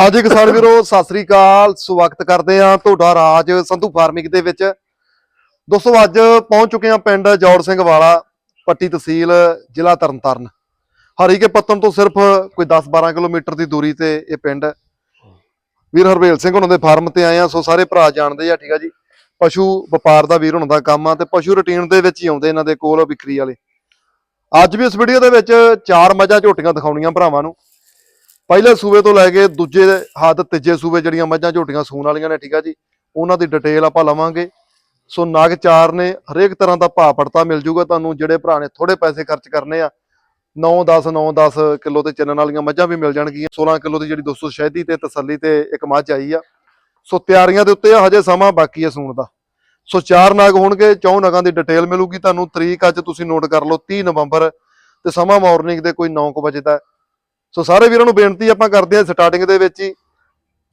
ਹਾਂਜੀ ਕਿਸਾਨ ਵੀਰੋ, ਸਤਿ ਸ੍ਰੀ ਅਕਾਲ। ਸਵਾਗਤ ਕਰਦੇ ਆ ਤੁਹਾਡਾ ਰਾਜ ਸੰਧੂ ਫਾਰਮਿੰਗ ਦੇ ਵਿੱਚ। ਦੋਸਤੋ, ਅੱਜ ਪਹੁੰਚ ਚੁੱਕੇ ਆ ਪਿੰਡ ਜੌੜ ਸਿੰਘ ਵਾਲਾ, ਪੱਟੀ ਤਹਿਸੀਲ, ਜ਼ਿਲ੍ਹਾ ਤਰਨਤਾਰਨ। ਹਰੀਕੇ ਪੱਤਨ ਤੋਂ ਸਿਰਫ ਕੋਈ 10-12 ਕਿਲੋਮੀਟਰ ਦੀ ਦੂਰੀ ਤੇ ਇਹ ਪਿੰਡ। ਹੈ। ਵੀਰ ਹਰਵੇਲ ਸਿੰਘ ਉਹਨਾਂ ਦੇ ਫਾਰਮ ਤੇ ਆਏ ਆ ਸੋ ਸਾਰੇ ਭਰਾ ਜਾਣਦੇ ਆ, ਠੀਕ ਆ ਜੀ? ਪਸ਼ੂ ਵਪਾਰ ਦਾ ਵੀਰ ਉਹਨਾਂ ਦਾ ਕੰਮ ਆ ਤੇ ਪਸ਼ੂ ਰੁਟੀਨ ਦੇ ਵਿੱਚ ਹੀ ਆਉਂਦੇ ਇਹਨਾਂ ਦੇ ਕੋਲ ਵਿਕਰੀ ਵਾਲੇ। ਅੱਜ ਵੀ ਇਸ ਵੀਡੀਓ ਦੇ ਵਿੱਚ ਚਾਰ ਮੱਝਾਂ ਝੋਟੀਆਂ ਦਿਖਾਉਣੀਆਂ ਭਰਾਵਾਂ ਨੂੰ। ਪਹਿਲੇ ਸੂਬੇ ਤੋਂ ਲੈ ਕੇ ਦੂਜੇ ਹੱਦ ਤੀਜੇ ਸੂਬੇ ਜਿਹੜੀਆਂ ਮੱਝਾਂ ਝੋਟੀਆਂ ਸੂਣ ਵਾਲੀਆਂ ਨੇ, ਠੀਕ ਆ ਜੀ, ਉਹਨਾਂ ਦੀ ਡਿਟੇਲ ਆਪਾਂ ਲਵਾਂਗੇ। ਸੋ ਨਾਗ ਚਾਰ ਨੇ ਹਰੇਕ ਤਰ੍ਹਾਂ ਦਾ ਭਾਅ ਪੜਤਾ ਮਿਲ ਜੂਗਾ ਤੁਹਾਨੂੰ, ਜਿਹੜੇ ਭਰਾ ਨੇ ਥੋੜੇ ਪੈਸੇ ਖਰਚ ਕਰਨੇ ਆ 9 10 9 10 ਕਿਲੋ ਤੇ ਚੱਲਣ ਵਾਲੀਆਂ ਮੱਝਾਂ ਵੀ ਮਿਲ ਜਾਣਗੀਆਂ। 16 ਕਿਲੋ ਦੀ ਜਿਹੜੀ 200 ਸ਼ਹਿਦੀ ਤੇ ਤਸੱਲੀ ਤੇ ਇੱਕ ਮੱਝ ਆਈ ਆ। ਸੋ ਤਿਆਰੀਆਂ ਦੇ ਉੱਤੇ ਹਜੇ ਸਮਾਂ ਬਾਕੀ ਹੈ ਸੂਣ ਦਾ। ਸੋ ਚਾਰ ਨਾਗ ਹੋਣਗੇ, ਚੌਂ ਨਾਗਾਂ ਦੀ ਡਿਟੇਲ ਮਿਲੂਗੀ ਤੁਹਾਨੂੰ, ਤਰੀਕ ਅੱਜ ਤੁਸੀਂ ਨੋਟ ਕਰ ਲਓ 30 ਨਵੰਬਰ ਤੇ ਸਮਾਂ ਮਾਰਨਿੰਗ ਦੇ ਕੋਈ 9 ਵਜੇ ਦਾ। ਸੋ ਸਾਰੇ ਵੀਰਾਂ ਨੂੰ ਬੇਨਤੀ ਆਪਾਂ ਕਰਦੇ ਹਾਂ ਸਟਾਰਟਿੰਗ ਦੇ ਵਿੱਚ ਹੀ।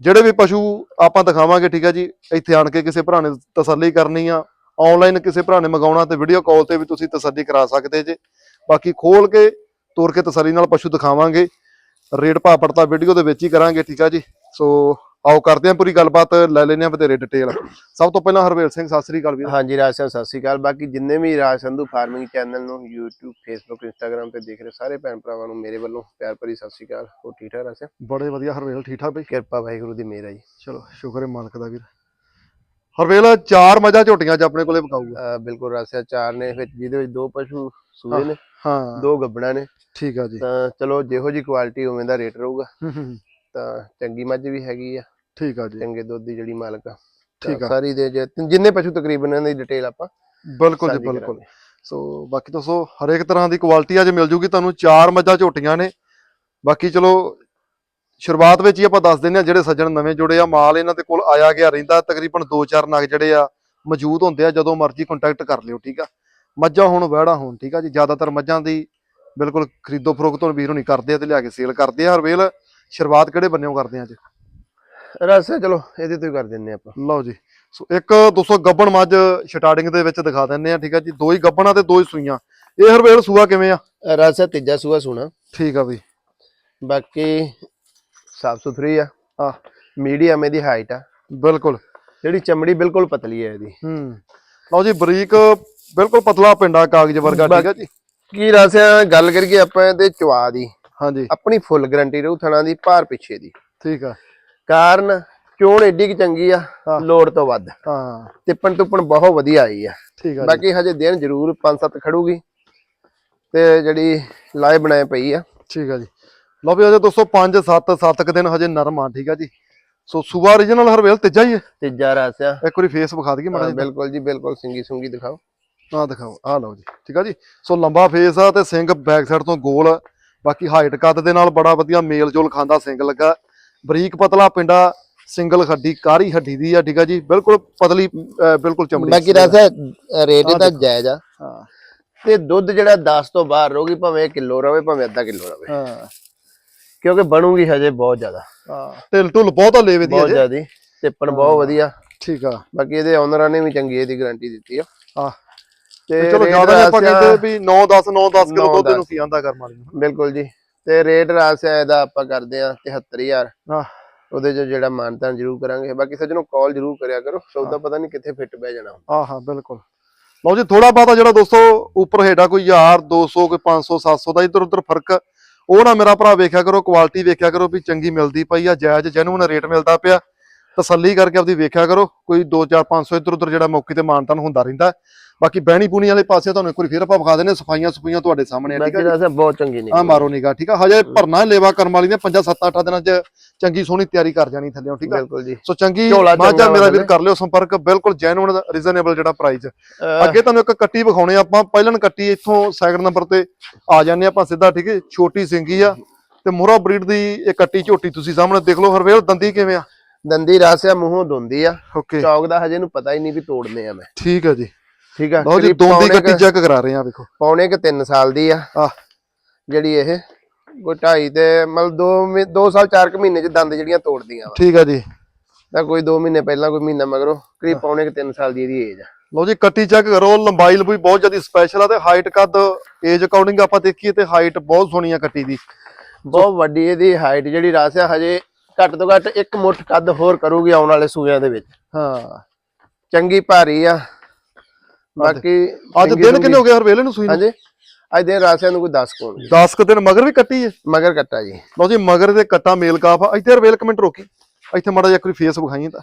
ਜਿਹੜੇ ਵੀ ਪਸ਼ੂ ਆਪਾਂ ਦਿਖਾਵਾਂਗੇ, ਠੀਕ ਹੈ ਜੀ, ਇੱਥੇ ਆਣ ਕੇ ਕਿਸੇ ਭਰਾ ਨੇ ਤਸੱਲੀ ਕਰਨੀ ਆ। ਆਨਲਾਈਨ ਕਿਸੇ ਭਰਾ ਨੇ ਮੰਗਾਉਣਾ ਤੇ ਵੀਡੀਓ ਕਾਲ ਤੇ ਵੀ ਤੁਸੀਂ ਤਸੱਲੀ ਕਰਾ ਸਕਦੇ ਜੇ। ਬਾਕੀ ਖੋਲ ਕੇ ਤੋਰ ਕੇ ਤਸੱਲੀ ਨਾਲ ਪਸ਼ੂ ਦਿਖਾਵਾਂਗੇ। ਰੇਟ ਭਾਅ ਪੜਤਾ ਵੀਡੀਓ ਦੇ ਵਿੱਚ ਹੀ ਕਰਾਂਗੇ, ਠੀਕ ਆ ਜੀ। ਸੋ ਆਓ ਕਰਦੇ ਹਾਂ ਪੂਰੀ ਗੱਲਬਾਤ ਲੈ ਲੈਂਦੇ ਹਾਂ ਬਥੇਰੇ ਡਿਟੇਲ ਸਭ ਤੋਂ ਪਹਿਲਾਂ ਹਰਵੇਲ ਸਿੰਘ ਸਤਿ ਸ੍ਰੀ ਅਕਾਲ ਵੀਰ। ਹਾਂਜੀ ਰਾਜ ਸਾਹਿਬ ਸਤਿ ਸ਼੍ਰੀ ਅਕਾਲ। ਬਾਕੀ ਜਿੰਨੇ ਵੀ ਰਾਜ ਸੰਧੂ ਫਾਰਮਿੰਗ ਚੈਨਲ ਨੂੰ YouTube Facebook Instagram ਤੇ ਦੇਖ ਰਹੇ ਸਾਰੇ ਭੈਣ ਭਰਾਵਾਂ ਨੂੰ ਮੇਰੇ ਵੱਲੋਂ ਪਿਆਰ ਭਰੀ ਸਤਿ ਸ਼੍ਰੀ ਅਕਾਲ। ਹੋ ਠੀਕ ਠਾਕ ਰਾਜ ਬੜੇ ਵਧੀਆ ਹਰਵੇਲ ਠੀਕ ਠਾਕ ਬਈ? ਕਿਰਪਾ ਵਾਹਿਗੁਰੂ ਦੀ ਮਿਹਰ ਹੈ ਜੀ। ਚਲੋ ਸ਼ੁਕਰ ਹੈ ਮਾਲਕ ਦਾ ਵੀਰ। ਹਰਵੇਲ ਚਾਰ ਮੱਝਾਂ ਝੋਟੀਆਂ ਅੱਜ ਆਪਣੇ ਕੋਲੇ ਵਿਕਾਊਗਾ ਅਹ ਬਿਲਕੁਲ ਰਾਜ ਸਾਹਿਬ ਚਾਰ ਨੇ ਵਿੱਚ ਜਿਹਦੇ ਵਿੱਚ ਦੋ ਪਸ਼ੂ ਸੂਏ ਨੇ ਹਾਂ ਦੋ ਗੱਬਣਾ ਨੇ। ਠੀਕ ਆ ਜੀ। ਤਾਂ ਚਲੋ ਜਿਹੋ ਜੀ ਕੁਆਲਿਟੀ ਉਵੇਂ ਦਾ ਰੇਟ ਰਹੂਗਾ। ਤਾਂ ਚੰਗੀ ਮੱਝ ਵੀ ਹੈਗੀ ਆ। ਠੀਕ ਆ ਜੀ। ਚੰਗੇ ਦੁੱਧ ਦੀ ਜਿਹੜੀ ਮਾਲਕ ਆ। ਠੀਕ ਤਾਂ ਆ। ਸਾਰੀ ਦੇ ਜਿੰਨੇ ਪਸ਼ੂ ਤਕਰੀਬਨ ਇਹਨਾਂ ਦੀ ਡਿਟੇਲ ਆਪਾਂ ਬਿਲਕੁਲ ਜੀ ਬਿਲਕੁਲ। ਸੋ ਬਾਕੀ ਦੱਸੋ ਹਰੇਕ ਤਰ੍ਹਾਂ ਦੀ ਕੁਆਲਿਟੀ ਅੱਜ ਮਿਲ ਜੂਗੀ ਤੁਹਾਨੂੰ ਚਾਰ ਮੱਝਾਂ ਝੋਟੀਆਂ ਨੇ। ਬਾਕੀ ਚਲੋ ਸ਼ੁਰੂਆਤ ਵਿੱਚ ਹੀ ਆਪਾਂ ਦੱਸ ਦਿੰਦੇ ਆ ਜਿਹੜੇ ਸੱਜਣ ਨਵੇਂ ਜੁੜੇ ਆ ਮਾਲ ਇਹਨਾਂ ਦੇ ਕੋਲ ਆਇਆ ਗਿਆ ਰਹਿੰਦਾ ਤਕਰੀਬਨ 2-4 ਨਗ ਜਿਹੜੇ ਆ ਮੌਜੂਦ ਹੁੰਦੇ ਆ ਜਦੋਂ ਮਰਜ਼ੀ ਕੰਟੈਕਟ ਕਰ ਲਿਓ ਠੀਕ ਆ? ਮੱਝਾਂ ਹੁਣ ਵਹਿੜਾ ਹੋਣ ਠੀਕ ਆ ਜੀ? ਜ਼ਿਆਦਾਤਰ ਮੱਝਾਂ ਦੀ ਬਿਲਕੁਲ ਖਰੀਦੋ ਫਰੋਖਤ ਹੁਣ ਵੀਰ ਹੋਣੀ ਕਰਦੇ ਆ ਤੇ ਲਿਆ ਕੇ ਸੇਲ ਕਰਦੇ ਆ ਹਰਵੇਲ ਸ਼ੁਰੂਆਤ ਕਿਹੜੇ ਬੰਨਿਓ ਕਰਦੇ ਆ ਅੱਜ? ਰਾਜ ਸਾਹਿਬ ਚਲੋ ਇਹਦੇ ਤੋਂ ਹੀ ਕਰ ਦਿੰਨੇ ਆਪਾਂ। ਲਓ ਜੀ। ਸੋ ਇੱਕ 200 ਗੱਬਣ ਮੱਝ ਸਟਾਰਟਿੰਗ ਦੇ ਵਿੱਚ ਦਿਖਾ ਦਿੰਨੇ ਆ ਠੀਕ ਆ ਜੀ। ਦੋ ਹੀ ਗੱਬਣਾ ਤੇ ਦੋ ਹੀ ਸੂਈਆਂ। ਇਹ ਹਰਵੇਲ ਸੂਆ ਕਿਵੇਂ ਆ? ਰਾਜ ਸਾਹਿਬ ਤੀਜਾ ਸੂਆ ਸੁਣਾ ਠੀਕ ਆ ਬਈ। ਬਾਕੀ ਸਾਫ਼ ਸੁਥਰੀ ਆ। ਆ ਮੀਡੀਅਮ ਇਹਦੀ ਹਾਈਟ ਆ। ਬਿਲਕੁਲ। ਜਿਹੜੀ ਚਮੜੀ ਬਿਲਕੁਲ ਪਤਲੀ ਹੈ ਇਹਦੀ। ਹੂੰ। ਲਓ ਜੀ ਬਰੀਕ ਬਿਲਕੁਲ ਪਤਲਾ ਪਿੰਡਾ ਕਾਗਜ਼ ਵਰਗਾ ਠੀਕ ਆ ਜੀ। ਕੀ ਰਾਸਿਆ ਗੱਲ ਕਰੀਏ ਆਪਾਂ ਇਹਦੇ ਚਵਾ ਦੀ। ਹਾਂਜੀ। ਆਪਣੀ ਫੁੱਲ ਗਰੰਟੀ ਰਹੂ ਥਣਾ ਦੀ ਭਾਰ ਪਿੱਛੇ ਦੀ। ਠੀਕ ਆ। ਕਾਰਨ ਚੋਣ ਏਡੀ ਕਿ ਚੰਗੀ ਆ। ਲੋੜ ਤੋਂ ਵੱਧ। ਹਾਂ। ਤਿੱਪਣ ਤੁੱਪਣ ਬਹੁਤ ਵਧੀਆ ਆਈ ਆ। ਠੀਕ ਆ ਬਾਕੀ ਹਜੇ ਦਿਨ ਜ਼ਰੂਰ 5-7 ਖੜੂਗੀ ਤੇ ਜਿਹੜੀ ਲਾਏ ਬਣਾਏ ਪਈ ਆ। ਠੀਕ ਆ ਜੀ। ਲਓ ਵੀ ਅਜੇ ਦੋਸਤੋ 5 7 7 ਕ ਦਿਨ ਹਜੇ ਨਰਮ ਆ ਠੀਕ ਆ ਜੀ। ਸੋ ਸੂਆ origignal ਹਰਵੇਲ ਤੀਜਾ ਹੀ ਹੈ ਤੀਜਾ ਰਾਸਿਆ ਇੱਕ ਵਾਰੀ ਫੇਸ ਵਿਖਾ ਦਈਏ ਮਾੜਾ ਬਿਲਕੁਲ ਜੀ ਬਿਲਕੁਲ ਸਿੰਗੀ ਸੁੰਗੀ ਦਿਖਾਓ। ਆ ਦਿਖਾਓ ਆ ਲਓ ਜੀ ਠੀਕ ਆ ਜੀ। ਸੋ ਲੰਬਾ ਫੇਸ ਆ ਤੇ ਸਿੰਘ ਬੈਕ ਸਾਈਡ ਤੋਂ ਗੋਲ। ਬਾਕੀ ਹਾਈਟ ਕੱਦ ਦੇ ਨਾਲ ਬੜਾ ਵਧੀਆ ਮੇਲ ਜੋਲ ਖਾਂਦਾ ਸਿੰਘ ਲੱਗਾ। ਬਰੀਕ ਪਤਲਾ ਪਿੰਡਾ ਸਿੰਗਲ ਹੱਡੀ ਕਾਰੀ ਹੱਡੀ ਦੀ ਆ ਠੀਕ ਆ ਜੀ? ਬਿਲਕੁਲ ਪਤਲੀ ਬਿਲਕੁਲ ਚਮੜੀ ਬਾਕੀ ਰਾਸਿਆ ਰੇਟ ਇਹਦਾ ਜਾਇਜ਼ ਆ। ਹਾਂ। ਤੇ ਦੁੱਧ ਜਿਹੜਾ 10 ਤੋਂ ਬਾਹਰ ਰਹੂਗੀ ਭਾਵੇਂ ਕਿਲੋ ਰਵੇ ਭਾਵੇਂ ਅੱਧਾ ਕਿਲੋ ਰਵੇ। ਹਾਂ। ਕਿਉਂਕਿ ਬਣੂਗੀ ਹਜੇ ਬਹੁਤ ਜ਼ਿਆਦਾ। ਹਾਂ। ਢਿੱਲ ਢੁੱਲ ਬਹੁਤਾ ਲੇਵੇ ਦੀ ਬਹੁਤ ਜ਼ਿਆਦੀ। ਤਿੱਪਣ ਬਹੁਤ ਵਧੀਆ। ਠੀਕ ਆ। ਬਾਕੀ ਇਹਦੇ ਓਨਰਾਂ ਨੇ ਵੀ ਚੰਗੀ ਇਹਦੀ ਗਾਰੰਟੀ ਦਿੱਤੀ ਆ। ਆ ਤੇ ਚਲੋ ਜ਼ਿਆਦਾ ਨਹੀਂ ਆਪਾਂ ਕਹਿੰਦੇ ਵੀ 9 10 9 10 ਕਿਲੋ ਦੁੱਧ। ਨੂੰ ਕੀ ਆਂਦਾ ਕਰਮ ਵਾਲੀ ਬਿਲਕੁਲ ਜੀ। ਤੇ ਰੇਟ ਰਾਸਿਆ ਇਹਦਾ ਆਪਾਂ ਕਰਦੇ ਆ 73000 ਹਾਂ ਉਹਦੇ ਚ ਜਿਹੜਾ ਮਾਨਤਾਨ ਜ਼ਰੂਰ ਕਰਾਂਗੇ। ਬਾਕੀ ਸੱਜਣੋ ਕਾਲ ਜ਼ਰੂਰ ਕਰਿਆ ਕਰੋ। ਸੌਦਾ ਪਤਾ ਨਹੀਂ ਕਿੱਥੇ ਫਿੱਟ ਬਹਿ ਜਾਣਾ। ਹਾਂ ਹਾਂ ਬਿਲਕੁਲ। ਲਓ ਜੀ ਥੋੜਾ ਬਹੁਤਾ ਜਿਹੜਾ ਦੋਸਤੋ ਉੱਪਰ ਹੇਠਾਂ ਕੋਈ 1000 200 ਕੋਈ 500 700 ਦਾ ਇੱਧਰ ਉੱਧਰ ਫ਼ਰਕ ਉਹ ਨਾ ਮੇਰਾ ਭਰਾ ਵੇਖਿਆ ਕਰੋ ਕੁਆਲਿਟੀ ਵੇਖਿਆ ਕਰੋ ਵੀ ਚੰਗੀ ਮਿਲਦੀ ਪਈ ਆ ਜਾਇਜ਼ ਜੈਨੂਨ ਰੇਟ ਮਿਲਦਾ ਪਿਆ। ਤਸੱਲੀ ਕਰਕੇ ਆਪਦੀ ਵੇਖਿਆ ਕਰੋ ਕੋਈ 2 4 500 ਇੱਧਰ ਉੱਧਰ ਜਿਹੜਾ ਮੌਕੇ ਤੇ ਮਾਨਤਾਨ ਹੁੰਦਾ ਰਹਿੰਦਾ। ਬਾਕੀ ਬਹਿਣੀ ਪੂਣੀ ਵਾਲੇ ਪਾਸੇ ਤੁਹਾਨੂੰ ਇੱਕ ਵਾਰੀ ਫੇਰ ਆਪਾਂ ਵਿਖਾ ਦਿੰਦੇ ਹਾਂ, ਸਫਾਈਆਂ ਸਫਾਈਆਂ ਤੁਹਾਡੇ ਸਾਹਮਣੇ ਆ, ਠੀਕ ਬਾਕੀ ਆ ਰਾਸਿਆ ਬਹੁਤ ਚੰਗੀ ਨਹੀਂ ਆ ਮਾਰੋ ਨਿਗਾ ਠੀਕ ਆ? ਹਜੇ ਭਰਨਾ ਲੇਵਾ ਕਰਮ ਵਾਲੀ ਨੇ 5 7 8 ਦਿਨਾਂ ਚ ਚੰਗੀ ਸੋਹਣੀ ਤਿਆਰੀ ਕਰ ਜਾਣੀ ਥੱਲੇੋਂ ਠੀਕ ਆ? ਬਿਲਕੁਲ ਜੀ। ਸੋ ਚੰਗੀ ਮਾਝਾ ਮੇਰਾ ਵੀਰ ਕਰ ਲਿਓ ਸੰਪਰਕ ਬਿਲਕੁਲ ਜੈਨੂਨ ਰੀਜ਼ਨੇਬਲ ਜਿਹੜਾ ਪ੍ਰਾਈਸ ਅੱਗੇ ਤੁਹਾਨੂੰ ਇੱਕ ਕੱਟੀ ਵਿਖਾਉਣੇ ਆ ਆਪਾਂ ਪਹਿਲਨ ਕੱਟੀ ਇੱਥੋਂ ਸੈਕਿੰਡ ਨੰਬਰ ਤੇ ਆ ਜਾਂਦੇ ਆਪਾਂ ਸਿੱਧਾ ਠੀਕ ਹੈ ਛੋਟੀ ਸਿੰਗੀ ਆ ਤੇ ਮੋਹਰਾ ਬਰੀਡ ਦੀ ਇਹ ਕੱਟੀ ਝੋਟੀ ਤੁਸੀਂ ਸਾਹਮਣੇ ਦੇਖ ਲਓ ਹਰਵੇਲ ਦੰਦੀ ਕਿਵੇਂ ਆ? ਦੰਦੀ ਰਾਸਿਆ ਮੂੰਹੋਂ ਦੁੰਦੀ ਆ। ਚੌਕ ਦਾ ਹਜੇ ਨੂੰ ਪਤਾ ਹੀ ਨਹੀਂ ਵੀ ਤੋੜਨੇ ਆ ਮੈਂ। ਠੀਕ ਹੈ ਜੀ। ਠੀਕ ਆ ਲਓ ਜੀ ਦੋਂਦੀ ਕੱਟੀ ਚੈੱਕ ਕਰਾ ਰਹੇ ਆ ਵੇਖੋ। ਪੌਣੇ ਕਿ 3 ਸਾਲ ਦੀ ਆ। ਆ ਜਿਹੜੀ ਇਹ ਕੋਈ ਢਾਈ ਤੇ ਮਤਲਬ 2 2 ਸਾਲ 4 ਕੁ ਮਹੀਨੇ ਚ ਦੰਦ ਜਿਹੜੀਆਂ ਤੋੜਦੀਆਂ ਵਾ। ਠੀਕ ਹੈ ਜੀ। ਤਾਂ ਕੋਈ 2 ਮਹੀਨੇ ਪਹਿਲਾਂ ਕੋਈ ਮਹੀਨਾ ਮਗਰੋਂ ਕਰੀਬ ਪੌਣੇ ਕਿ 3 ਸਾਲ ਦੀ ਇਹਦੀ ਏਜ ਆ। ਲਓ ਜੀ ਕੱਟੀ ਚੈੱਕ ਕਰੋ ਲੰਬਾਈ ਲੰਬੂਈ ਬਹੁਤ ਜ਼ਿਆਦਾ ਸਪੈਸ਼ਲ ਆ ਤੇ ਹਾਈਟ ਕੱਦ ਏਜ ਅਕੋਰਡਿੰਗ ਆਪਾਂ ਦੇਖੀਏ ਤੇ ਹਾਈਟ ਬਹੁਤ ਸੋਹਣੀ ਆ ਕੱਟੀ ਦੀ। ਬਹੁਤ ਵੱਡੀ ਇਹਦੀ ਹਾਈਟ ਜਿਹੜੀ ਰਾਸਿਆ ਹਜੇ ਘੱਟ ਤੋਂ ਘੱਟ ਇੱਕ ਮੁੱਠ ਕੱਦ ਹੋਰ ਕਰੂਗੀ ਆਉਣ ਵਾਲੇ ਸੂਆਂ ਦੇ ਵਿੱਚ। ਹਾਂ। ਚੰਗੀ ਭਾਰੀ ਆ। ਬਾਕੀ ਅੱਜ ਦਿਨ ਕਿੰਨੇ ਹੋ ਗਏ ਹਰਵੇਲੇ ਨੂੰ ਸੂਈ ਨੂੰ? ਹਾਂਜੀ ਅੱਜ ਦਿਨ ਰਾਸਿਆਂ ਨੂੰ ਕੋਈ 10 ਕੋਣ 10 ਕੁ ਦਿਨ ਮਗਰ ਵੀ ਕੱਟੀ ਹੈ ਮਗਰ ਕੱਟਾ ਜੀ। ਲਓ ਜੀ ਮਗਰ ਦੇ ਕੱਟਾ ਮੇਲ ਕਾਫ ਆ। ਇੱਥੇ ਹਰਵੇਲ ਕਮੈਂਟ ਰੋਕੀ। ਇੱਥੇ ਮਾੜਾ ਜਿਹਾ ਵਾਰੀ ਫੇਸ ਵਿਖਾਈ ਤਾਂ।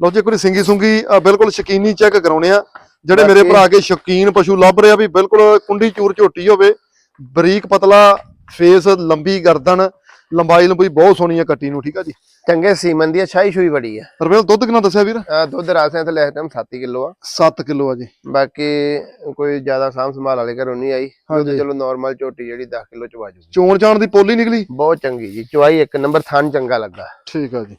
ਲਓ ਜੀ ਵਾਰੀ ਸਿੰਗੀ ਸੁੰਗੀ ਬਿਲਕੁਲ ਸ਼ਕੀਨੀ ਚੈੱਕ ਕਰਾਉਣੇ ਆ। ਜਿਹੜੇ ਮੇਰੇ ਭਰਾ ਕੇ ਸ਼ਕੀਨ ਪਸ਼ੂ ਲੱਭ ਰਹੇ ਵੀ ਬਿਲਕੁਲ ਕੁੰਡੀ ਚੂਰ ਝੋਟੀ ਹੋਵੇ ਬਰੀਕ ਪਤਲਾ ਫੇਸ ਲੰਬੀ ਗਰਦਨ ਲੰਬਾਈ ਲੰਬੀ ਬਹੁਤ ਸੋਹਣੀ ਆ ਕੱਟੀ ਨੂੰ ਠੀਕ ਆ ਜੀ? ਚੰਗੇ ਸੀਮਨ ਦੀ ਛਾਈ ਛੂਈ ਬੜੀ ਆ। ਹਰਵੇਲ ਦੁੱਧ ਕਿੰਨਾ ਦੱਸਿਆ ਵੀਰ? ਆਹ ਦੁੱਧ ਰਾਸਿਆਂ ਤੇ ਲੈ ਟਾਈਮ 7 ਕਿਲੋ ਆ। 7 ਕਿਲੋ ਆ ਜੀ। ਬਾਕੀ ਕੋਈ ਜ਼ਿਆਦਾ ਸਾਂਭ ਸੰਭਾਲ ਵਾਲੇ ਘਰੋਂ ਨਹੀਂ ਆਈ। ਦੁੱਧ ਹਾਂਜੀ। ਚਲੋ ਨਾਰਮਲ ਝੋਟੀ ਜਿਹੜੀ 10 ਕਿਲੋ ਚ ਵਾਜੂਗੀ ਚੋਣ ਚਾਣ ਦੀ ਪੋਲੀ ਨਿਕਲੀ? ਬਹੁਤ ਚੰਗੀ ਜੀ ਚੁਆਈ ਇੱਕ ਨੰਬਰ ਥਣ ਚੰਗਾ ਲੱਗਾ। ਠੀਕ ਆ ਜੀ।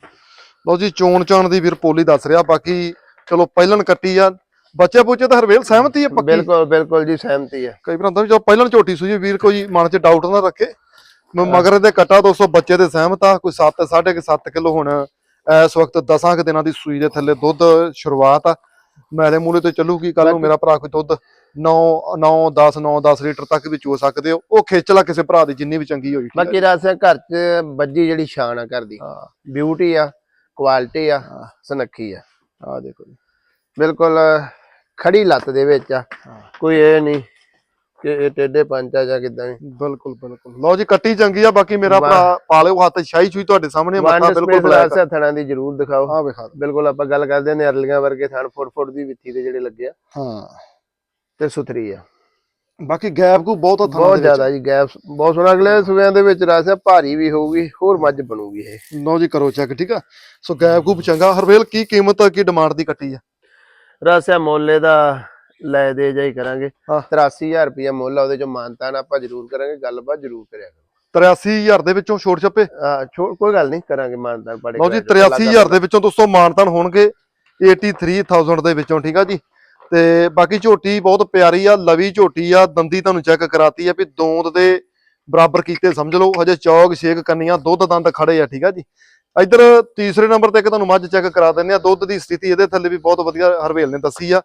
ਲਓ ਜੀ ਚੋਣ ਚਾਣ ਦੀ ਵੀਰ ਪੋਲੀ ਦੱਸ ਰਿਹਾ ਬਾਕੀ ਚਲੋ ਪਹਿਲਣ ਕੱਟੀ ਆ। ਬੱਚੇ ਬੁੱਚੇ ਤਾਂ ਹਰਵੇਲ ਸਹਿਮਤੀ ਆ ਪੱਕੀ? ਬਿਲਕੁਲ ਬਿਲਕੁਲ ਜੀ ਸਹਿਮਤੀ ਹੈ ਕਈ ਵਾਰ ਹੁੰਦਾ ਵੀ ਜਦੋਂ ਪਹਿਲਾਂ ਝੋਟੀ ਸੂਈ ਵੀਰ ਕੋਈ ਮਨ 'ਚ ਡਾਊਟ ਨਾ ਰੱਖੇ। ਮਗਰ ਦੇ ਕੱਟਾ 200 ਬੱਚੇ ਦੇ ਸਹਿਮਤ ਆ ਕੋਈ 7 7.5 ਕਿਲੋ ਹੁਣ ਇਸ ਵਕਤ 10 ਕੁ ਦਿਨਾਂ ਦੀ ਸੂਈ ਦੇ ਥੱਲੇ ਦੁੱਧ ਸ਼ੁਰੂਆਤ ਆ। ਮੈਲੇ ਮੂਲੇ ਤੇ ਚੱਲੂਗੀ ਕੱਲ ਨੂੰ ਮੇਰਾ ਭਰਾ ਕੋਈ ਦੁੱਧ 9 9 10 9 10 ਲੀਟਰ ਤੱਕ ਵੀ ਚੋ ਸਕਦੇ ਹੋ। ਉਹ ਖਿੱਚ ਲਾ ਕਿਸੇ ਭਰਾ ਦੀ ਜਿੰਨੀ ਵੀ ਚੰਗੀ ਹੋਈ। ਬਾਕੀ ਰਾਸਿਆਂ ਘਰ ਚ ਬੱਜੀ ਜਿਹੜੀ ਸ਼ਾਨ ਆ ਘਰ ਦੀ। ਹਾਂ। ਬਿਊਟੀ ਆ ਕੁਆਲਿਟੀ ਆ ਸੁਨੱਖੀ ਆ। ਆ ਦੇਖੋ ਬਿਲਕੁਲ ਖੜੀ ਲੱਤ ਦੇ ਵਿੱਚ ਆ। ਕੋਈ ਇਹ ਨਹੀਂ ਇਹ ਟੇਡੇ ਪੰਚਾ ਜਾਂ ਕਿਦਾਂ ਬਿਲਕੁਲ ਬਿਲਕੁਲ। ਲਓ ਜੀ ਕੱਟੀ ਚੰਗੀ ਆ ਬਾਕੀ ਮੇਰਾ। ਭਰਾ ਪਾਲਿਓ ਹੱਥ ਸ਼ਾਹੀ ਛੂਈ ਤੁਹਾਡੇ ਸਾਹਮਣੇ ਮੱਥਾ ਬਿਲਕੁਲ ਬਲੈਕ ਰਾਸਿਆਂ ਥਣਾ ਦੀ ਜ਼ਰੂਰ ਦਿਖਾਓ। ਆ ਵੇਖਾ। ਬਿਲਕੁਲ ਆਪਾਂ ਗੱਲ ਕਰਦੇ ਨੇ ਅਰਲੀਆਂ ਵਰਗੇ ਥਣ ਫੁੱਟ ਫੁੱਟ ਦੀ ਵਿੱਥੀ ਦੇ ਜਿਹੜੇ ਲੱਗੇ ਆ। ਹਾਂ। ਤੇ ਸੁਥਰੀ ਆ। ਬਾਕੀ ਗੈਪ ਕੋ ਬਹੁਤ ਆ ਥਾਂ ਬਹੁਤ ਜ਼ਿਆਦਾ ਜੀ ਗੈਪ ਬਹੁਤ ਸੋਹਣਾ। ਅਗਲੇ ਸੂਬਿਆਂ ਦੇ ਵਿੱਚ ਰਾਸਿਆ ਭਾਰੀ ਵੀ ਹੋਊਗੀ ਹੋਰ ਮੱਝ ਬਣੂਗੀ ਇਹ। ਲਓ ਜੀ ਕਰੋ ਚੈੱਕ ਠੀਕ ਆ? ਸੋ ਗੈਪ ਗੂਪ ਚੰਗਾ। ਹਰਵੇਲ ਕੀ ਕੀਮਤ ਆ ਕੀ ਡਿਮਾਂਡ ਦੀ ਕੱਟੀ ਆ? ਰਾਸਿਆ ਮੋਲੇ ਦਾ ਲੈ ਦੇ ਜਾਈ ਕਰਾਂਗੇ। ਹਾਂ। 83000 ਰੁਪਇਆ ਮੁੱਲ ਆ ਉਹਦੇ ਚੋਂ ਮਾਨਤਾਨ ਆਪਾਂ ਜ਼ਰੂਰ ਕਰਾਂਗੇ ਗੱਲਬਾਤ ਜ਼ਰੂਰ ਕਰਿਆ ਕਰੋ। 83000 ਦੇ ਵਿੱਚੋਂ ਛੋਟ ਛੱਪੇ? ਕੋਈ ਗੱਲ ਨਹੀਂ ਕਰਾਂਗੇ ਮਾਨਤਾਨ ਬੜੇ ਲਓ ਜੀ 83000 ਦੇ ਵਿੱਚੋਂ ਦੋਸਤੋ ਮਾਨਤਨ ਹੋਣਗੇ 83000 ਦੇ ਵਿੱਚੋਂ ਠੀਕ ਆ ਜੀ? ਤੇ ਬਾਕੀ ਝੋਟੀ ਬਹੁਤ ਪਿਆਰੀ ਆ ਲਵੀ ਝੋਟੀ ਆ ਦੰਦੀ ਤੁਹਾਨੂੰ ਚੈੱਕ ਕਰਾਤੀ ਆ ਵੀ ਦੋਂਦ ਦੇ ਬਰਾਬਰ ਕੀਤੇ ਸਮਝ ਲਓ ਹਜੇ ਚੌਗ ਛੇਕ ਕੰਨੀਆਂ ਦੁੱਧ ਦੰਦ ਖੜੇ ਆ ਠੀਕ ਆ ਜੀ? ਇੱਧਰ ਤੀਸਰੇ ਨੰਬਰ ਤੇ ਇੱਕ ਤੁਹਾਨੂੰ ਮੱਝ ਚੈੱਕ ਕਰਾ ਦਿੰਦੇ ਆ ਦੁੱਧ ਦੀ ਸਥਿਤੀ ਇਹਦੇ ਥੱਲੇ ਵੀ ਬਹੁਤ ਵਧੀਆ ਹਰਵੇਲ ਨੇ ਦੱਸੀ ਆ।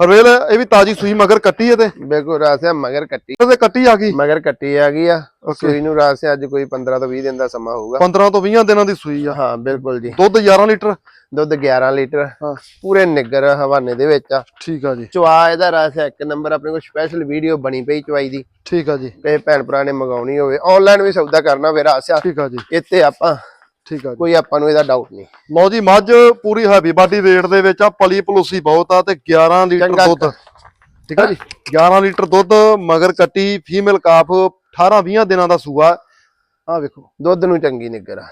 ਹਰਵੇਲ ਇਹ ਵੀ ਤਾਜੀ ਸੂਈ ਮਗਰ ਕੱਟੀ ਇਹਦੇ ਬਿਲਕੁਲ ਰਾਸਿਆ ਮਗਰ ਕੱਟੀ। ਇਹਦੇ ਕੱਟੀ ਆ ਗਈ ਮਗਰ ਕੱਟੀ ਆ ਗਈ ਆ। ਸੂਈ ਨੂੰ ਰਾਸਿਆ ਅੱਜ ਕੋਈ 15 ਤੋਂ 20 ਦਿਨ ਦਾ ਸਮਾਂ ਹੋਊਗਾ। 15 ਤੋਂ 20 ਦਿਨਾਂ ਦੀ ਸੂਈ ਆ। ਹਾਂ ਬਿਲਕੁਲ ਜੀ। ਦੁੱਧ 11 ਲੀਟਰ? ਦੁੱਧ 11 ਲੀਟਰ। ਹਾਂ। ਪੂਰੇ ਨਿੱਗਰ ਹਵਾਨੇ ਦੇ ਵਿੱਚ ਆ। ਠੀਕ ਆ ਜੀ। ਚਵਾ ਇਹਦਾ ਰਾਸਿਆ ਇੱਕ ਨੰਬਰ ਆਪਣੇ ਕੋਲ ਸਪੈਸ਼ਲ ਵੀਡੀਓ ਬਣੀ ਪਈ ਚਵਾਈ ਦੀ। ਠੀਕ ਆ ਜੀ। ਤੇ ਭੈਣ ਭਰਾ ਨੇ ਮੰਗਾਉਣੀ ਹੋਵੇ। ਆਨਲਾਈਨ ਵੀ ਸੌਦਾ ਕਰਨਾ ਹੋਵੇ ਰਾਸਿਆ ਠੀਕ ਆ ਜੀ। ਇੱਥੇ ਆਪਾਂ ਠੀਕ ਆ ਜੀ। ਕੋਈ ਆਪਾਂ ਨੂੰ ਇਹਦਾ ਡਾਊਟ ਨਹੀਂ। ਲਓ ਜੀ ਮੱਝ ਪੂਰੀ ਹੈਵੀ ਬਾਡੀ weight ਦੇ ਵਿੱਚ ਆ ਪਲੀ ਪਲੋਸੀ ਬਹੁਤ ਆ ਤੇ 11 ਲੀਟਰ ਦੁੱਧ। ਠੀਕ ਆ ਜੀ। 11 ਲੀਟਰ ਦੁੱਧ ਮਗਰ ਕੱਟੀ ਫੀਮੇਲ ਕਾਫ 18 20 ਦਿਨਾਂ ਦਾ ਸੂਆ। ਆ ਵੇਖੋ। ਦੁੱਧ ਨੂੰ ਚੰਗੀ ਨਿੱਗਰ ਆ।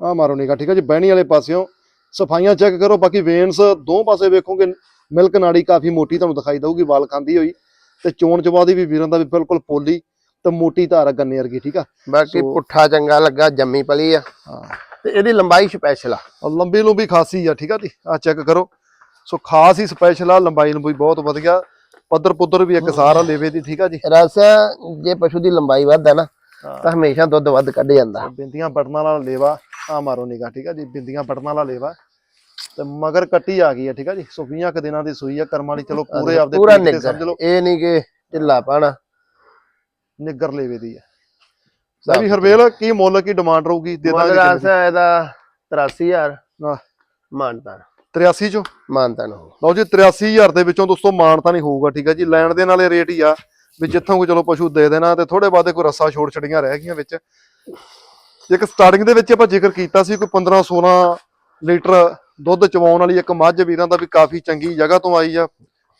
ਆ ਮਾਰੋ ਨਿਗਾ ਠੀਕ ਆ ਜੀ ਬਹਿਣੀ ਵਾਲੇ ਪਾਸਿਓਂ। ਸਫਾਈਆਂ ਚੈੱਕ ਕਰੋ ਬਾਕੀ ਵੇਨਸ ਦੋ ਪਾਸੇ ਵੇਖੋਗੇ ਮਿਲਕ ਨਾੜੀ ਕਾਫੀ ਮੋਟੀ ਤੁਹਾਨੂੰ ਦਿਖਾਈ ਦਊਗੀ ਵਾਲ ਖਾਂਦੀ ਹੋਈ। ਤੇ ਚੋਣ ਚਵਾ ਦੀ ਵੀ ਵੀਰਾਂ ਦਾ ਵੀ ਬਿਲਕੁਲ ਪੋਲੀ। ਤੇ ਮੋਟੀ ਧਾਰ ਆ ਗੰਨੇ ਵਰਗੀ ਠੀਕ ਆ? ਬਾਕੀ ਪੁੱਠਾ ਚੰਗਾ ਲੱਗਾ ਜੰਮੀ ਪਲੀ ਆ। ਤੇ ਇਹਦੀ ਲੰਬਾਈ ਸਪੈਸ਼ਲ ਆ। ਲੰਬੀ ਲੰਬੀ ਖਾਸੀ ਆ ਠੀਕ ਆ ਜੀ? ਆ ਚੈੱਕ ਕਰੋ। ਸੋ ਖਾਸ ਹੀ ਸਪੈਸ਼ਲ ਆ ਲੰਬਾਈ ਲੰਬੀ ਬਹੁਤ ਵਧੀਆ। ਪੱਧਰ ਪੁੱਧਰ ਵੀ ਇੱਕ ਸਾਰ ਆ ਲੇਵੇ ਦੀ ਠੀਕ ਆ ਜੀ? ਰਸ ਜੇ ਪਸ਼ੂ ਦੀ ਲੰਬਾਈ ਵੱਧ ਹੈ। ਨਾ ਤਾਂ ਹਮੇਸ਼ਾ ਦੁੱਧ ਵੱਧ ਕੱਢ ਜਾਂਦਾ। ਬਿੰਦੀਆਂ ਬਟਨਾਂ ਵਾਲਾ ਲੇਵਾ ਆ ਮਾਰੋ ਨਿਗਾ ਠੀਕ ਆ ਜੀ? ਬਿੰਦੀਆਂ ਬਟਨਾਂ ਵਾਲਾ ਲੇਵਾ। ਤੇ ਮਗਰ ਕੱਟੀ ਆ ਗਈ ਆ ਠੀਕ ਆ ਜੀ? ਸੋ 20 ਕੁ ਦਿਨਾਂ ਦੀ ਸੂਈ ਆ ਕਰਮਾਂ ਵਾਲੀ ਚਲੋ ਪੂਰੇ ਆਪਦੇ ਪੂਰਾ ਸਮਝ ਲਓ। ਇਹ ਨਹੀਂ ਕਿ ਢਿੱਲਾ ਪਾਣਾ। ਨਿੱਗਰ ਲੇਵੇ ਦੀ ਆ ਲੈ ਵੀ ਹਰਵੇਲ ਕੀ ਮੁੱਲ ਕੀ ਡਿਮਾਂਡ ਰਹੂਗੀ? ਦੇ ਮੁੱਲ ਦਾਂਗੇ ਰਸ ਇਹਦਾ 83000 ਆਹ, ਮਾਨਤਾਨ 83 ਚੋਂ? ਮਾਨਤਾਨ ਹੋ ਲਓ ਜੀ 83000 ਦੇ ਵਿੱਚੋਂ ਦੋਸਤੋ ਮਾਣ ਤਾਂ ਨਹੀਂ ਹੋਊਗਾ ਠੀਕ ਹੈ ਜੀ। ਲੈਣ ਦੇ ਨਾਲੇ ਰੇਟ ਹੀ ਆ। ਵੀ ਜਿੱਥੋਂ ਕੋਈ ਚਲੋ ਪਸ਼ੂ ਦੇ ਦੇਣਾ ਤੇ ਥੋੜੇ ਬਾਅਦ ਕੋਈ ਰੱਸਾ ਛੋੜ ਛੜੀਆਂ ਰਹਿ ਗਈਆਂ ਵਿੱਚ। ਇੱਕ ਸਟਾਰਟਿੰਗ ਦੇ ਵਿੱਚ ਆਪਾਂ ਜ਼ਿਕਰ ਕੀਤਾ ਸੀ ਕੋਈ 15 16 ਲੀਟਰ ਦੁੱਧ ਚਵਾਉਣ ਵਾਲੀ ਇੱਕ ਮੱਝ ਵੀਰਾਂ ਦਾ ਵੀ ਕਾਫੀ ਚੰਗੀ ਜਗ੍ਹਾ ਤੋਂ ਆਈ ਆ।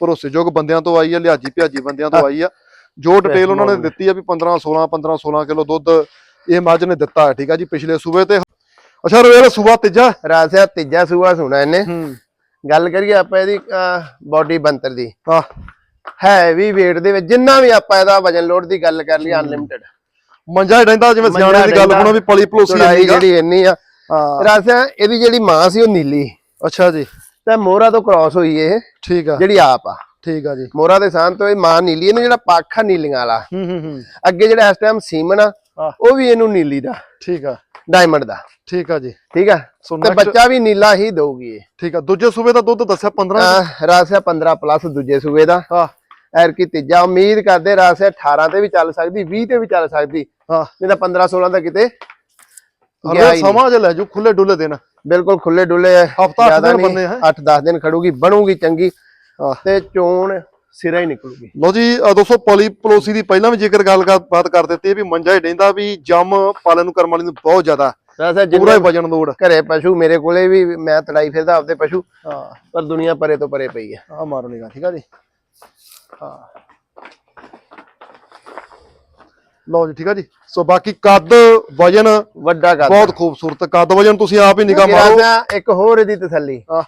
ਭਰੋਸੇਯੋਗ ਬੰਦਿਆਂ ਤੋਂ ਆਈ ਆ ਲਿਹਾਜੀ ਭਿਆਜੀ ਬੰਦਿਆਂ ਤੋਂ ਆਈ ਆ। ਜੋ ਡਿਟੇਲ ਉਹਨਾਂ ਨੇ ਦਿੱਤੀ ਆ ਵੀ 15 16 15 16 ਕਿਲੋ ਦੁੱਧ ਇਹ ਮੱਝ ਨੇ ਦਿੱਤਾ ਹੈ ਠੀਕ ਆ ਜੀ ਪਿਛਲੇ ਸੂਬੇ ਤੇ। ਅੱਛਾ ਰਵੇਲ ਸੂਬਾ ਤੀਜਾ। ਰਸ ਤੀਜਾ ਸੂਆ ਸੁਣਾ ਇਹਨੇ। ਹੂੰ। ਗੱਲ ਕਰੀਏ ਆਪਾਂ ਇਹਦੀ ਬਾਡੀ ਬੰਤਰ ਦੀ। ਹੈ। ਵੀ weight ਦੇ ਵਿੱਚ ਜਿੰਨਾ ਵੀ ਆਪਾਂ ਇਹਦਾ ਵਜਨ ਲੋਡ ਦੀ ਗੱਲ ਕਰ ਲਈ ਅਨਲਿਮਿਟਡ ਮੰਜਾ ਹੀ ਰਹਿੰਦਾ ਜਿਵੇਂ ਸਿਆਣੇ ਦੀ ਗੱਲ। ਸੁਣੋ ਵੀ ਪਲੀ ਪਲੋਸੀ ਗਾ। ਜਿਹੜੀ ਇੰਨੀ ਆ। ਹਾਂ। ਰਸ ਇਹਦੀ ਜਿਹੜੀ ਮਾਂ ਸੀ ਉਹ ਨੀਲੀ। ਅੱਛਾ ਜੀ। ਤੇ ਮੋਹਰਾ ਤੋਂ ਕ੍ਰਾਸ ਹੋਈ ਇਹ ਠੀਕ ਆ। ਜਿਹੜੀ ਆਪ ਆ। ਠੀਕ ਆ ਜੀ। ਮੋਹਰਾ ਦੇ ਸਾਨ ਤੋਂ ਇਹ ਮਾਂ ਨੀਲੀ ਇਹਨੂੰ ਜਿਹੜਾ ਪੱਖ ਆ ਨੀਲੀਆਂ ਵਾਲਾ। ਹੂੰ ਹੂੰ ਹੂੰ। ਅੱਗੇ ਜਿਹੜਾ ਇਸ ਟਾਈਮ ਸੀਮਨ ਆ। ਉਹ ਵੀ ਇਹਨੂੰ ਨੀਲੀ ਦਾ ਠੀਕ ਆ। ਡਾਇਮੰਡ ਦਾ। ਠੀਕ ਆ ਜੀ। ਠੀਕ ਆ? ਤੇ ਬੱਚਾ ਵੀ ਨੀਲਾ ਹੀ ਦਊਗੀ ਇਹ। ਠੀਕ ਆ। ਦੂਜੇ ਸੂਬੇ ਦਾ ਦੁੱਧ ਦੱਸਿਆ 15 ਅਹ ਰਸ ਹੈ 15 ਪਲੱਸ ਦੂਜੇ ਸੂਬੇ ਦਾ। ਹਾਂ ਐਰ ਕੀ ਤੀਜਾ ਉਮੀਦ ਕਰਦੇ ਰਸ ਹੈ 18 ਤੇ ਵੀ ਚੱਲ ਸਕਦੀ 20 ਤੇ ਵੀ ਚੱਲ ਸਕਦੀ। ਹਾਂ ਨਹੀਂ ਤਾਂ 15 16 ਦਾ ਕਿਤੇ ਗਿਆ ਹੀ। ਸਮਾਂ ਜੇ ਲੈ ਜੂ ਖੁੱਲੇ ਡੁੱਲੇ ਦਿਨ। ਬਿਲਕੁਲ ਖੁੱਲੇ ਡੁੱਲੇ ਹਫ਼ਤਾ ਅੱਠ ਦਿਨ ਬੰਨੇ ਹੈ 8-10 ਦਿਨ ਖੜੂਗੀ ਬਣੂਗੀ ਚੰਗੀ। ਤੇ ਚੋਣ ਸਿਰਾ ਹੀ ਨਿਕਲੂਗੀ। ਲੋ ਜੀ ਦੋਸਤੋ ਪਲੀ ਪਲੋਸੀ ਦੀ ਪਹਿਲਾਂ ਵੀ ਜ਼ਿਕਰ ਗੱਲ ਬਾਤ ਕਰ ਦਿੱਤੀ ਵੀ ਮੰਜਾ ਹੀ ਡੈਂਦਾ ਵੀ ਜੰਮ ਪਾਲਣ ਨੂੰ ਵਾਲੀ ਨੂੰ ਬਹੁਤ ਜ਼ਿਆਦਾ। ਪੂਰਾ ਵਜਨ ਲੋੜ। ਘਰੇ ਪਸ਼ੂ ਮੇਰੇ ਕੋਲੇ ਵੀ ਮੈਂ ਤੜਾਈ ਫਿਰਦਾ ਆਪਦੇ ਪਸ਼ੂ। ਹਾਂ। ਪਰ ਦੁਨੀਆ ਪਰੇ ਤੋਂ ਪਰੇ ਪਈ ਹੈ। ਆ ਮਾਰੋ ਨਿਗਾ ਠੀਕ ਆ ਜੀ? ਹਾਂ। ਲਓ ਜੀ ਠੀਕ ਆ ਜੀ? ਸੋ ਬਾਕੀ ਕੱਦ ਵਜਨ ਵੱਡਾ ਕਰ ਬਹੁਤ ਖੂਬਸੂਰਤ। ਕੱਦ ਵਜਨ ਤੁਸੀਂ ਆਪ ਹੀ ਨਿਗਾਹ ਮਾਰੋ ਇੱਕ ਹੋਰ ਇਹਦੀ ਤਸੱਲੀ। ਹਾਂ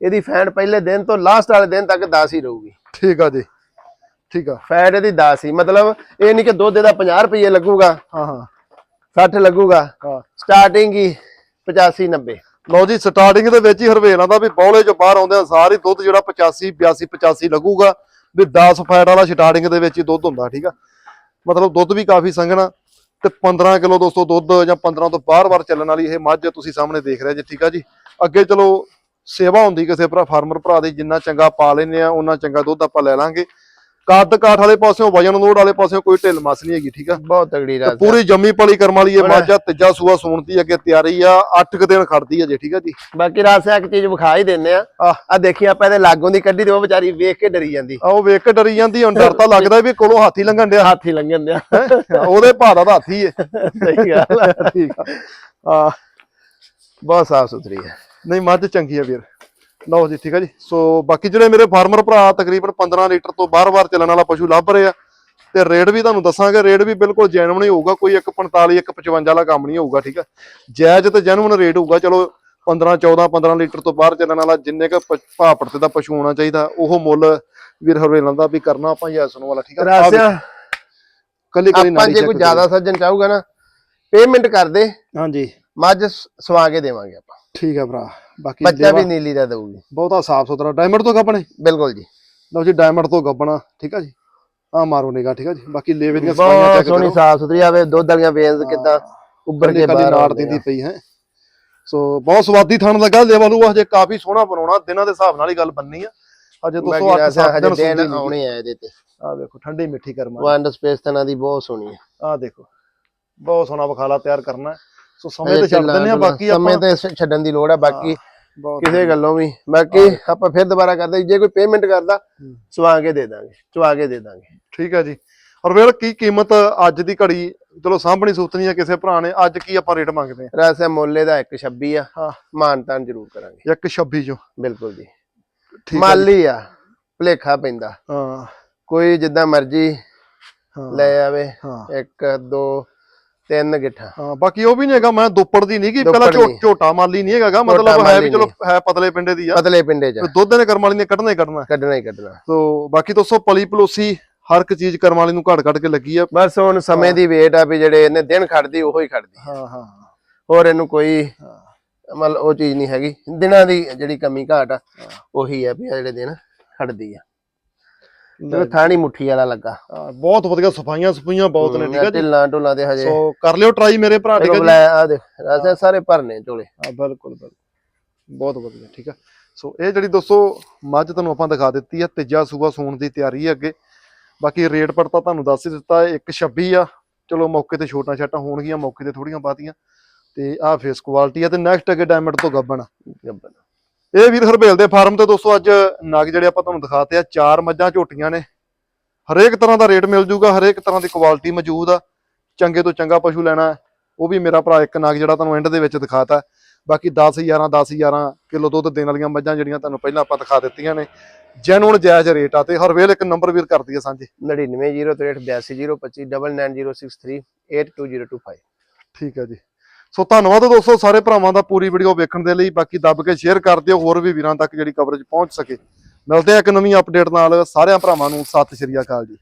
ਇਹਦੀ ਫੈਟ ਪਹਿਲੇ ਦਿਨ ਤੋਂ ਲਾਸਟ ਵਾਲੇ ਦਿਨ ਤੱਕ 10 ਹੀ ਰਹੂਗੀ। ਠੀਕ ਆ ਜੀ। ਠੀਕ ਆ। ਫੈਟ ਇਹਦੀ 10 ਹੀ। ਮਤਲਬ ਇਹ ਨਹੀਂ ਕਿ ਦੁੱਧ ਇਹਦਾ 50 ਰੁਪਏ ਲੱਗੂਗਾ ਹਾਂ ਹਾਂ। 60 ਲੱਗੂਗਾ। ਹਾਂ। ਸਟਾਰਟਿੰਗ ਹੀ 85 90 ਲਓ ਜੀ ਸਟਾਰਟਿੰਗ ਦੇ ਵਿੱਚ ਹੀ ਹਰਵੇਲਾਂ ਦਾ ਵੀ ਬੌਲੇ ਚੋਂ ਬਾਹਰ ਆਉਂਦੇ ਆ ਸਾਰੇ ਦੁੱਧ ਜਿਹੜਾ 85 82 85 ਲੱਗੂਗਾ। ਵੀ 10 ਫੈਟ ਵਾਲਾ ਸਟਾਰਟਿੰਗ ਦੇ ਵਿੱਚ ਹੀ ਦੁੱਧ ਹੁੰਦਾ ਠੀਕ ਆ। ਮਤਲਬ ਦੁੱਧ ਵੀ ਕਾਫੀ ਸੰਘਣਾ। ਤੇ 15 ਕਿਲੋ ਦੋਸਤੋ ਦੁੱਧ ਜਾਂ 15 ਤੋਂ ਬਾਰ-ਬਾਰ ਚੱਲਣ ਵਾਲੀ ਇਹ ਮੱਝ ਤੁਸੀਂ ਸਾਹਮਣੇ ਦੇਖ ਰਹੇ ਜੀ ਠੀਕ ਆ ਜੀ। ਅੱਗੇ ਚਲੋ ਸੇਵਾ ਹੁੰਦੀ ਕਿਸੇ ਭਰਾ ਫਾਰਮਰ ਭਰਾ ਦੀ ਜਿੰਨਾ ਚੰਗਾ ਪਾ ਲੈਨੇ ਆ ਉਹਨਾਂ ਚੰਗਾ ਦੁੱਧ ਆਪਾਂ ਲੈ ਲਾਂਗੇ। ਕੱਦ ਕਾਠ ਵਾਲੇ ਪਾਸਿਓਂ ਵਜਨ ਲੋਡ ਵਾਲੇ ਪਾਸਿਓਂ ਕੋਈ ਢਿੱਲ ਮਸ ਨਹੀਂ ਹੈਗੀ ਠੀਕ ਆ? ਬਹੁਤ ਤਗੜੀ ਰਾਤ ਪੂਰੀ ਜੰਮੀ ਪਲੀ ਕਰਮ ਵਾਲੀ ਇਹ ਮੱਝ ਤੀਜਾ ਸੂਆ ਸੂਣਦੀ ਅੱਗੇ ਤਿਆਰੀ ਆ 8 ਕੁ ਦਿਨ ਖੜਦੀ ਆ ਜੀ ਠੀਕ ਆ ਜੀ? ਬਾਕੀ ਰਾਤ ਇੱਕ ਚੀਜ਼ ਵਿਖਾ ਹੀ ਦਿੰਨੇ ਆ। ਆ। ਦੇਖੀ ਆਪਾਂ ਇਹਦੇ ਲਾਗੋਂ ਦੀ ਕੱਢੀ ਤੇ ਉਹ ਵਿਚਾਰੀ ਵੇਖ ਕੇ ਡਰੀ ਜਾਂਦੀ। ਆ ਉਹ ਵੇਖ ਕੇ ਡਰੀ ਜਾਂਦੀ ਹੁਣ ਡਰ ਤਾਂ ਲੱਗਦਾ ਵੀ ਕੋਲੋਂ ਹਾਥੀ ਲੰਘਣ ਡਿਆ। ਹੱਥ ਲੰਘਣ ਹੈਂ। ਉਹਦੇ ਭਾਅ ਦਾ ਹਾਥੀ ਏ। ਸਹੀ ਗੱਲ ਆ। ਠੀਕ ਆ। ਬਹੁਤ ਸਾਫ਼ ਸੁਥਰੀ ਹੈ ਨਹੀਂ ਮੱਝ ਚੰਗੀ ਆ ਵੀਰ। ਲਓ ਜੀ ਠੀਕ ਆ ਜੀ। ਸੋ ਬਾਕੀ ਜਿਹੜੇ ਮੇਰੇ ਫਾਰਮਰ ਭਰਾ ਤਕਰੀਬਨ 15 ਲੀਟਰ ਤੋਂ ਬਾਰ-ਬਾਰ ਚੱਲਣ ਵਾਲਾ ਪਸ਼ੂ ਲੱਭ ਰਹੇ ਆ ਤੇ ਰੇਟ ਵੀ ਤੁਹਾਨੂੰ ਦੱਸਾਂਗੇ। ਰੇਟ ਵੀ ਬਿਲਕੁਲ ਜੈਨੂਨ ਹੀ ਹੋਊਗਾ ਕੋਈ 145 155 ਵਾਲਾ ਕੰਮ ਨਹੀਂ ਹੋਊਗਾ ਠੀਕ ਆ। ਜਾਇਜ਼ ਤੇ ਜੈਨੂਨ ਰੇਟ ਹੋਊਗਾ ਚਲੋ 15 14 15 ਲੀਟਰ ਤੋਂ ਬਾਹਰ ਚੱਲਣ ਵਾਲਾ ਜਿੰਨੇ ਕ ਭਾਅ ਪੜਤੇ ਦਾ ਪਸ਼ੂ ਹੋਣਾ ਚਾਹੀਦਾ ਉਹ ਮੁੱਲ ਵੀਰ ਹਰਵੇਲਾਂ ਦਾ ਵੀ ਕਰਨਾ ਆਪਾਂ ਯਾ ਸੁਣੋ ਵਾਲਾ ਠੀਕ ਆ। ਰਾਸਿਆ ਕੱਲੀ ਕੱਲੀ ਆਪਾਂ ਜੇ ਕੋਈ ਜ਼ਿਆਦਾ ਸੱਜਣ ਚਾਹੂਗਾ ਨਾ ਪੇਮੈਂਟ ਕਰ ਦੇ। ਹਾਂਜੀ। ਮੱਝ ਸਵਾ ਕੇ ਦੇਵਾਂਗੇ ਆਪਾਂ। ਠੀਕ ਆ ਭਰਾ ਬਾਕੀ ਬੱਚਾ ਵੀ ਨੀਲੀ ਦਾ ਦਊਗੀ। ਬਹੁਤਾ ਸਾਫ਼ ਸੁਥਰਾ ਡਾਇਮੰਡ ਤੋਂ ਗੱਬਣੇ ਬਿਲਕੁਲ ਜੀ। ਲਓ ਜੀ ਡਾਇਮੰਡ ਤੋਂ ਗੱਬਣਾ ਠੀਕ ਆ ਜੀ? ਆ ਮਾਰੋ ਨਿਗਾ ਠੀਕ ਆ ਜੀ? ਬਾਕੀ ਲੇਵੇ ਦੀਆਂ ਸਫਾਈਆਂ ਚੈੱਕ ਸੋਹਣੀ ਕਰੋ। ਸਾਫ਼ ਸੁਥਰੀ ਆਵੇ ਦੁੱਧ ਵਾਲੀਆਂ ਵੇਨਸ ਕਿਦਾਂ ਉੱਭਰ ਕੇ ਬਾਹਰ ਨਾੜ ਦਿੰਦੀ ਆ। ਪਈ ਹੈ। ਸੋ ਬਹੁਤ ਸਵਾਦੀ ਥਣ ਲੱਗਾ ਲੇਵਾ ਨੂੰ ਹਜੇ ਕਾਫੀ ਸੋਹਣਾ ਬਣਾਉਣਾ ਦਿਨਾਂ ਦੇ ਹਿਸਾਬ ਨਾਲ ਹੀ ਗੱਲ ਬੰਨੀ ਆ। ਹਜੇ ਬਾਕੀ 208 ਰਾਸਿਆ ਸੱਤ ਹਜੇ ਦਿਨ ਦਿਨ ਸੁਣਦੀ ਆਉਣੇ ਆ ਇਹਦੇ ਤੇ। ਆ ਵੇਖੋ ਠੰਡੀ ਮਿੱਠੀ ਕਰਮਾ। ਵੰਡ ਸਪੇਸ ਤਨਾਂ ਦੀ ਬਹੁਤ ਸੋਹਣੀ ਹੈ ਆ ਦੇਖੋ ਬਹੁਤ ਸੋਹਣਾ ਬਖਾਲਾ ਤਿਆਰ ਕਰਨਾ। ਸੋ ਸਮੇਂ ਤੇ ਛੱਡ ਦਿੰਨੇ ਆ ਬਾਕੀ ਸਮੇਂ ਤੇ ਛੱਡਣ ਦੀ ਲੋੜ ਆ ਬਾਕੀ ਕਿਸੇ ਗੱਲੋਂ ਵੀ। ਬਾਕੀ ਆਪਾਂ ਫਿਰ ਦੁਬਾਰਾ ਕਰਦੇ ਜੇ ਕੋਈ ਪੇਮੈਂਟ ਕਰਦਾ ਸਵਾ ਕੇ ਦੇ ਦਾਂਗੇ ਚਵਾ ਕੇ ਦੇ ਦਾਂਗੇ। ਠੀਕ ਹੈ ਜੀ। ਔਰ ਕੀ ਕੀਮਤ ਅੱਜ ਦੀ ਘੜੀ ਚਲੋ ਸਾਂਭਣੀ ਸੁਤਨੀ ਆ ਕਿਸੇ ਭਰਾ ਨੇ ਅੱਜ ਕੀ ਆਪਾਂ ਰੇਟ ਮੰਗਦੇ ਆ ਰਾਸਾ ਮੁੱਲੇ ਦਾ 126 ਆ ਹਾਂ। ਮਾਨਤਾਨ ਜ਼ਰੂਰ ਕਰਾਂਗੇ। ਇੱਕ 26 ਚੋਂ। ਬਿਲਕੁਲ ਜੀ। ਮਾਲੀ ਆ ਭਲੇਖਾ ਪੈਂਦਾ। ਹਾਂ। ਕੋਈ ਜਿੱਦਾਂ ਮਰਜ਼ੀ ਲੈ ਆਵੇ ਹਾਂ। ਇੱਕ ਦੋ ਤਿੰਨ ਗਿੱਠਾ। ਹਾਂ ਬਾਕੀ ਉਹ ਵੀ ਨਹੀਂ ਹੈਗਾ ਮੈਂ ਦੁੱਪੜ ਦੀ ਨਹੀਂ ਕਿ ਪਹਿਲਾਂ। ਝੋਟਾ ਮਾਲੀ ਨਹੀਂ ਹੈਗਾ ਮਤਲਬ ਹੈ ਵੀ ਚਲੋ ਹੈ ਪਤਲੇ ਪਿੰਡੇ ਦੀ ਆ। ਪਤਲੇ ਪਿੰਡੇ ਚ। ਦੁੱਧ ਨੇ ਕਰਮ ਵਾਲੀ ਨੇ ਕੱਢਣਾ ਹੀ ਕੱਢਣਾ। ਕੱਢਣਾ ਹੀ ਕੱਢਣਾ। ਸੋ ਬਾਕੀ ਦੋਸਤੋ ਪਲੀ ਪਲੋਸੀ ਹਰ ਇੱਕ ਚੀਜ਼ ਕਰਮ ਵਾਲੀ ਨੂੰ ਘੜ ਘੜ ਕੇ ਲੱਗੀ ਆ। ਬਸ ਹੁਣ ਸਮੇਂ ਦੀ ਵੇਟ ਆ ਵੀ ਜਿਹੜੇ ਇਹਨੇ ਦਿਨ ਖੜਦੀ ਉਹੋ ਹੀ ਖੜਦੀ ਹਾਂ ਹਾਂ। ਹੋਰ ਇਹਨੂੰ ਕੋਈ ਮਤਲਬ ਉਹ ਚੀਜ਼ ਨਹੀਂ ਹੈਗੀ। ਦਿਨਾਂ ਦੀ ਜਿਹੜੀ ਕਮੀ ਘਾਟ ਆ ਉਹੀ ਆ ਵੀ ਜਿਹੜੇ ਦਿਨ ਖੜਦੀ ਆ। ਤੇ ਥਾਣੀ ਮੁੱਠੀ ਵਾਲਾ ਲੱਗਾ। ਹਾਂ, ਬਹੁਤ ਵਧੀਆ ਸਫਾਈਆਂ ਸਫਾਈਆਂ ਬਹੁਤ ਨੇ ਠੀਕ ਆ ਜੀ? ਢਿੱਲਾਂ ਢੁੱਲਾਂ ਦੇ ਹਜੇ। ਸੋ ਕਰ ਲਿਓ ਟਰਾਈ ਮੇਰੇ ਭਰਾ ਠੀਕ ਆ ਜੀ? ਆ ਦੇ ਰਾਸੇ ਸਾਰੇ ਭਰਨੇ ਝੋਲੇ ਹਾਂ ਬਿਲਕੁਲ ਬਿਲਕੁਲ। ਬਹੁਤ ਵਧੀਆ ਠੀਕ ਆ? ਸੋ ਇਹ ਜਿਹੜੀ ਦੋਸਤੋ ਮੱਝ ਤੁਹਾਨੂੰ ਆਪਾਂ ਦਿਖਾ ਦਿੱਤੀ ਆ ਤੀਜਾ ਸੂਆ ਸੂਣ ਦੀ ਤਿਆਰੀ ਹੈ ਅੱਗੇ। ਬਾਕੀ ਰੇਟ ਪਰ ਤਾਂ ਤੁਹਾਨੂੰ ਦੱਸ ਹੀ ਦਿੱਤਾ ਹੈ 126 ਆ। ਚਲੋ ਮੌਕੇ ਤੇ ਛੋਟਾ ਛਾਟਾ ਹੋਣਗੀਆਂ ਮੌਕੇ ਤੇ ਥੋੜੀਆਂ ਬਾਤੀਆਂ। ਤੇ ਆਹ ਫੇਸ ਕੁਆਲਿਟੀ ਆ ਤੇ ਨੈਕਸਟ ਅੱਗੇ ਡਾਇਮੰਡ ਤੋਂ ਗੱਬਣ। ਆ। ਇਹ ਵੀਰ ਹਰਬੇਲ ਦੇ ਫਾਰਮ ਤੇ ਦੋਸਤੋ ਅੱਜ ਨਗ ਜਿਹੜੇ ਆਪਾਂ ਤੁਹਾਨੂੰ ਦਿਖਾਤੇ ਆ ਚਾਰ ਮੱਝਾਂ ਝੋਟੀਆਂ ਨੇ। ਹਰੇਕ ਤਰ੍ਹਾਂ ਦਾ ਰੇਟ ਮਿਲ ਜੂਗਾ ਹਰੇਕ ਤਰ੍ਹਾਂ ਦੀ ਕੁਆਲਿਟੀ ਮੌਜੂਦ ਆ। ਚੰਗੇ ਤੋਂ ਚੰਗਾ ਪਸ਼ੂ ਲੈਣਾ ਉਹ ਵੀ ਮੇਰਾ ਭਰਾ ਇੱਕ ਨਗ ਜਿਹੜਾ ਤੁਹਾਨੂੰ ਐਂਡ ਦੇ ਵਿੱਚ ਦਿਖਾਤਾ। ਬਾਕੀ 10 11 10 11 ਕਿਲੋ ਦੁੱਧ ਦੇਣ ਵਾਲੀਆਂ ਮੱਝਾਂ ਜਿਹੜੀਆਂ ਤੁਹਾਨੂੰ ਪਹਿਲਾਂ ਆਪਾਂ ਦਿਖਾ ਦਿੱਤੀਆਂ ਨੇ। ਜੈਨੂਨ ਜਾਇਜ਼ ਰੇਟ ਆ ਤੇ ਹਰਵੇਲ ਇੱਕ ਨੰਬਰ ਵੀਰ ਕਰਦੀ ਆ ਸਾਂਝੇ। 9903829063822025 ਠੀਕ ਹੈ ਜੀ। ਸੋ ਧੰਨਵਾਦ ਦੋਸਤੋ, ਸਾਰੇ ਭਰਾਵਾਂ ਦਾ ਪੂਰੀ ਵੀਡੀਓ ਵੇਖਣ ਦੇ ਲਈ। ਬਾਕੀ ਦੱਬ ਕੇ ਸ਼ੇਅਰ ਕਰ ਦਿਓ, ਹੋਰ ਵੀ ਵੀਰਾਂ ਤੱਕ ਜਿਹੜੀ ਕਵਰੇਜ ਪਹੁੰਚ ਸਕੇ। ਮਿਲਦੇ ਆ ਇੱਕ ਨਵੀਂ ਅਪਡੇਟ ਨਾਲ। ਸਾਰਿਆਂ ਭਰਾਵਾਂ ਨੂੰ ਸਤਿ ਸ਼੍ਰੀ ਅਕਾਲ ਜੀ।